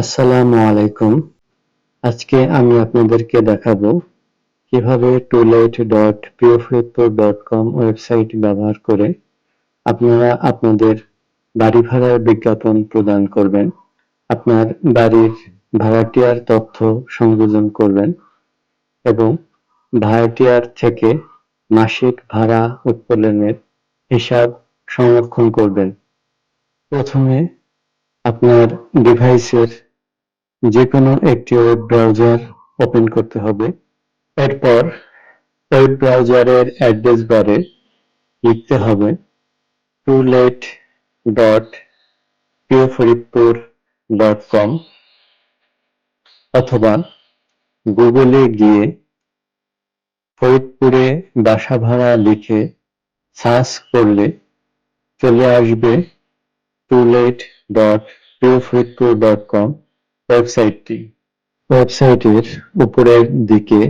আসসালামু আলাইকুম। আজকে আমি আপনাদেরকে দেখাবো কীভাবে to let dot Priyofaridpur dot com website ব্যবহার করে আপনারা আপনাদের বাড়ি ভাড়ার বিজ্ঞাপন প্রদান করবেন, আপনার বাড়ির ভাড়াটিয়ার তথ্য সংযোজন করবেন এবং ভাড়াটিয়ার থেকে মাসিক ভাড়া উত্তোলনের হিসাব সংরক্ষণ করবেন। প্রথমে আপনার ডিভাইসের যে কোনো একটি ওয়েব ব্রাউজার ওপেন করতে হবে। এরপর ওয়েব ব্রাউজারের অ্যাড্রেস বারে লিখতে হবে to let dot Faridpur dot com অথবা গুগলে গিয়ে ফরিদপুরে বাসা ভাড়া লিখে সার্চ করলে চলে আসবে to let dot Priyofaridpur dot com ওয়েবসাইটটি। ওয়েবসাইটের উপরের দিকে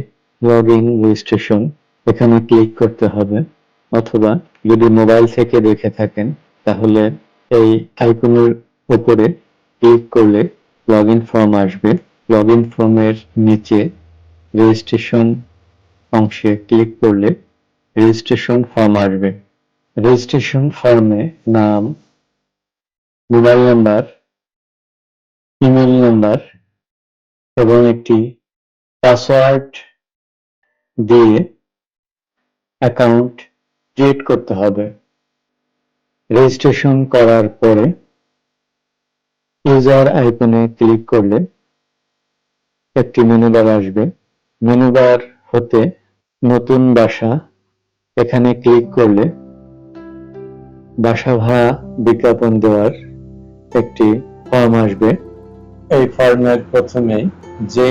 লগ ইন রেজিস্ট্রেশন, এখানে ক্লিক করতে হবে। অথবা যদি মোবাইল থেকে দেখে থাকেন, তাহলে এই আইকনের উপরে ক্লিক করলে লগ ইন ফর্ম আসবে। লগ ইন ফর্মের নিচে রেজিস্ট্রেশন অংশে ক্লিক করলে রেজিস্ট্রেশন ফর্ম আসবে। রেজিস্ট্রেশন ফর্মে নাম, মোবাইল নাম্বার ইমেল নাম্বার এবং একটি পাসওয়ার্ড দিয়ে অ্যাকাউন্ট ক্রিয়েট করতে হবে। রেজিস্ট্রেশন করার পরে ইউজার আইকনে ক্লিক করলে একটি মেনু বার আসবে। মেনু বার হতে নতুন বাসা এখানে ক্লিক করলে বাসা ভাড়া বিজ্ঞাপন দেওয়ার একটি ফর্ম আসবে। এই ফর্মের প্রথমে যে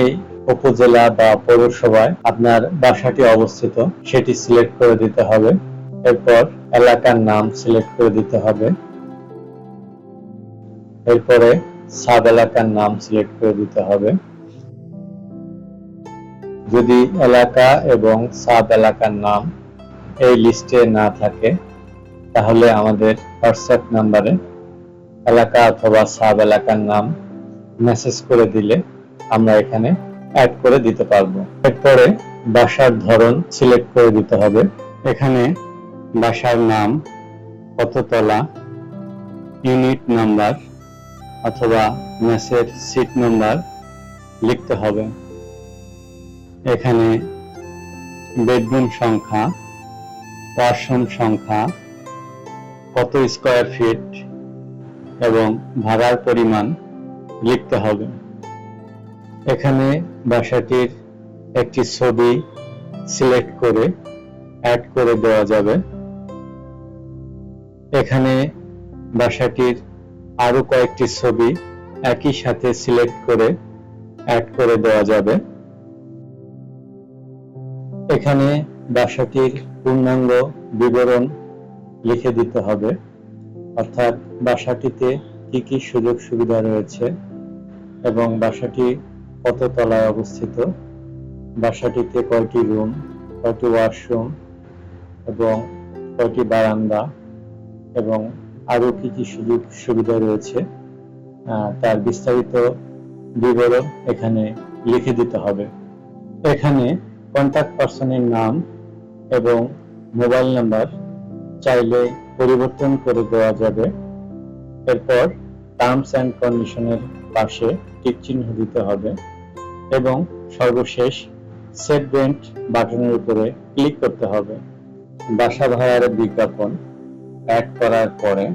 উপজেলা বা পৌরসভায় আপনার বাসাটি অবস্থিত, সেটি সিলেক্ট করে দিতে হবে। এরপর এলাকার নাম সিলেক্ট করে দিতে হবে। এরপরে সাব এলাকার নাম সিলেক্ট করে দিতে হবে। যদি এলাকা এবং সাব এলাকার নাম এই লিস্টে না থাকে, তাহলে আমাদের হোয়াটসঅ্যাপ নাম্বারে এলাকা অথবা সাব এলাকার নাম মেসেজ করে দিলে আমরা এখানে অ্যাড করে দিতে পারব। এরপরে বাসার ধরন সিলেক্ট করে দিতে হবে। এখানে বাসার নাম কততলা ইউনিট নাম্বার অথবা মেসের সিট নাম্বার লিখতে হবে। এখানে বেডরুম সংখ্যা ওয়াশরুম সংখ্যা, কত স্কোয়ার ফিট এবং ভাড়ার পরিমাণ লিখতে হবে। এখানে বাসাটির একটি ছবি সিলেক্ট করে অ্যাড করে দেওয়া যাবে। এখানে বাসাটির আরও কয়েকটি ছবি একই সাথে সিলেক্ট করে অ্যাড করে দেওয়া যাবে। এখানে বাসাটির পূর্ণাঙ্গ বিবরণ লিখে দিতে হবে। অর্থাৎ বাসাটিতে কি কি সুযোগ সুবিধা রয়েছে এবং বাসাটি কত তলায় অবস্থিত। বাসাটিতে কয়টি রুম, কয়টি ওয়াশরুম এবং কয়টি বারান্দা এবং আরও কি কি সুযোগ সুবিধা রয়েছে তার বিস্তারিত বিবরণ এখানে লিখে দিতে হবে। এখানে কন্টাক্ট পার্সনের নাম এবং মোবাইল নাম্বার চাইলে পরিবর্তন করে দেওয়া যাবে। এরপর টার্মস অ্যান্ড কন্ডিশনের পাশে টিক চিহ্ন দিতে হবে এবং সর্বশেষ রেন্ট বাটনের উপরে ক্লিক করতে হবে। বাসা ভাড়ার বিজ্ঞাপন অ্যাড করার পরে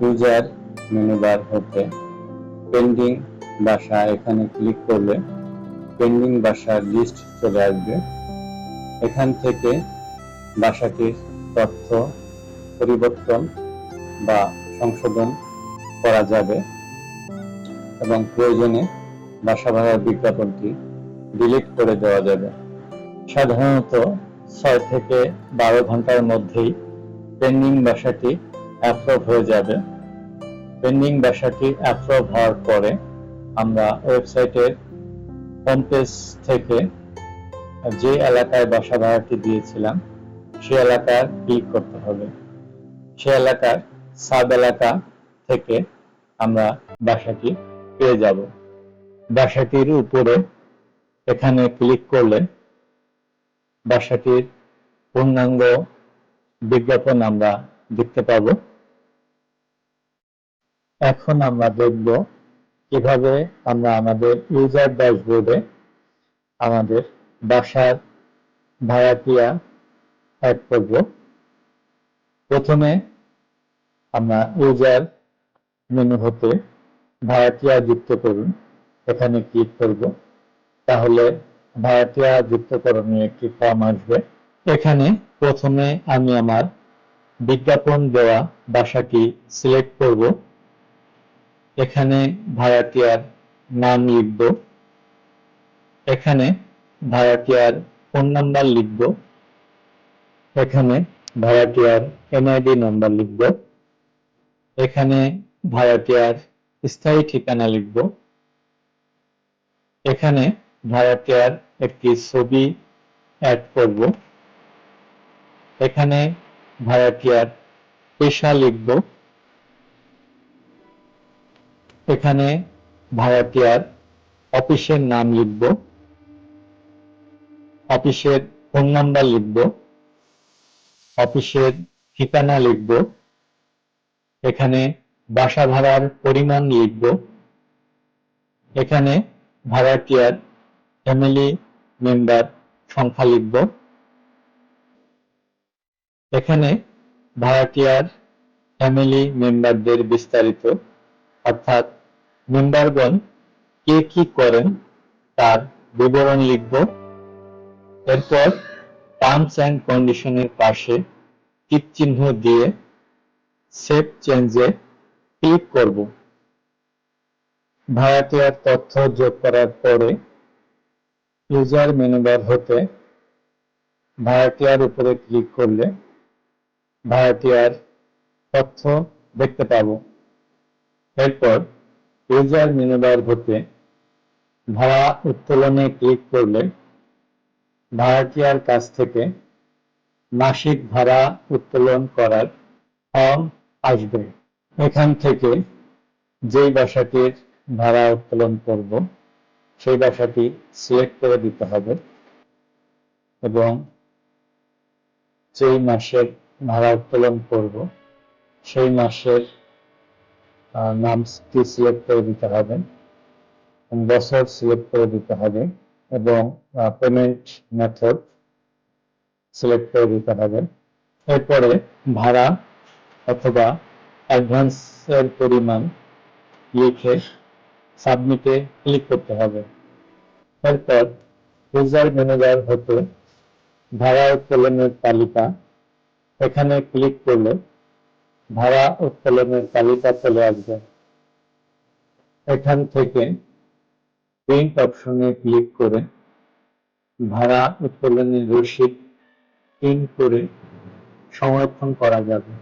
ইউজার মেনু বার হতে পেন্ডিং বাসা এখানে ক্লিক করলে পেন্ডিং বাসার লিস্ট চলে আসবে। এখান থেকে বাসাটির তথ্য পরিবর্তন বা সংশোধন করা যাবে এবং প্রয়োজনে বাসা ভাড়ার বিজ্ঞাপনটি ডিলিট করে দেওয়া যাবে। সাধারণত ছয় থেকে বারো ঘণ্টার মধ্যেই পেন্ডিং বাসাটি অ্যাপ্রুভ হয়ে যাবে। পেন্ডিং বাসাটি অ্যাপ্রুভ হওয়ার পরে আমরা ওয়েবসাইটের হোম পেজ থেকে যে এলাকায় বাসা ভাড়াটি দিয়েছিলাম, সে এলাকার ক্লিক করতে হবে। সে এলাকার সাব এলাকা থেকে আমরা বাসাটি পেয়ে যাব। বাসাটির উপরে এখানে ক্লিক করলে বাসাটির পূর্ণাঙ্গ বিজ্ঞাপন আমরা দেখতে পাবো। এখন আমরা দেখব কীভাবে আমরা আমাদের ইউজার ড্যাশবোর্ডে আমাদের বাসার ভাড়াটিয়া অ্যাড করব। প্রথমে আমরা ইউজার মেনু হতে ভাড়াটিয়া যুক্ত করুন, এখানে ক্লিক করব। তাহলে ভাড়াটিয়া যুক্তকরণের একটি ফর্ম আসবে। এখানে প্রথমে আমি আমার বিজ্ঞাপন দেওয়া বাসাটি সিলেক্ট করব। এখানে ভাড়াটিয়ার নাম লিখব। এখানে ভাড়াটিয়ার ফোন নাম্বার লিখব। এখানে ভাড়াটিয়ার এনআইডি নাম্বার লিখব। এখানে ভাড়াটিয়ার স্থায়ী ঠিকানা লিখব। এখানে ভাড়াটিয়ার একটি ছবি অ্যাড করব। এখানে ভাড়াটিয়ার পেশা লিখব। এখানে ভাড়াটিয়ার অফিসের নাম লিখব। অফিসের ফোন নাম্বার লিখব। অফিসের ঠিকানা লিখব। এখানে বাসা ভাড়ার পরিমাণ লিখব। এখানে ভাড়াটিয়ার ফ্যামিলি মেম্বার সংখ্যা লিখব। এখানে ভাড়াটিয়ার ফ্যামিলি মেম্বারদের বিস্তারিত, অর্থাৎ মেম্বারগণ কে কি করেন তার বিবরণ লিখব। এরপর টার্মস অ্যান্ড কন্ডিশনের পাশে টিক চিহ্ন দিয়ে সেভ চেঞ্জে ক্লিক করব। ভাড়াটিয়ার তথ্য যোগ করার পরে ইউজার মেনুবার হতে ভাড়াটিয়ার উপরে ক্লিক করলে ভাড়াটিয়ার তথ্য দেখতে পাবো। এরপর ইউজার মেনুবার হতে ভাড়া উত্তোলনে ক্লিক করলে ভাড়াটিয়ার কাছ থেকে মাসিক ভাড়া উত্তোলন করার ফর্ম আসবে। এখান থেকে যেই বাসাটির ভাড়া উত্তোলন করব, সেই বাসাটি সিলেক্ট করে দিতে হবে এবং যেই মাসের ভাড়া উত্তোলন করব, সেই মাসের নামটি সিলেক্ট করে দিতে হবে বছর সিলেক্ট করে দিতে হবে এবং পেমেন্ট মেথড সিলেক্ট করে দিতে হবে। এরপরে ভাড়া অথবা অ্যাডভান্সের পরিমাণ লিখে সাবমিটে ক্লিক করতে হবে। এরপর ইউজার ম্যানেজার হতে ভাড়া উত্তোলনের তালিকা। এখানে ক্লিক করলে ভাড়া উত্তোলনের তালিকা চলে আসবে। এখান থেকে প্রিন্ট অপশনে ক্লিক করে ভাড়া উত্তোলনের রসিদ প্রিন্ট করে সংরক্ষণ করা যাবে।